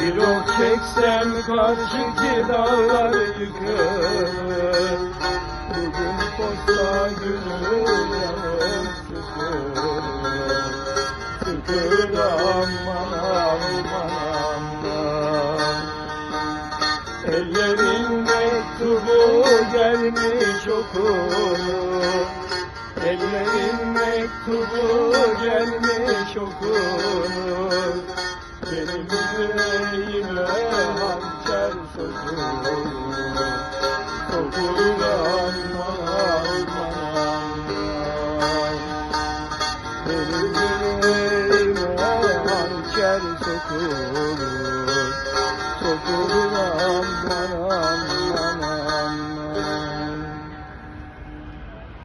Bir ok çeksem karşıki dağlar yıkılır Bugün posta günü yanım şükür Şükür aman aman aman Ellerin mektubu gelmiş okur mektubu gelmiş okunur. Benim yüreğime hançer sokulur Sokulur aman aman Benim yüreğime hançer Sokulur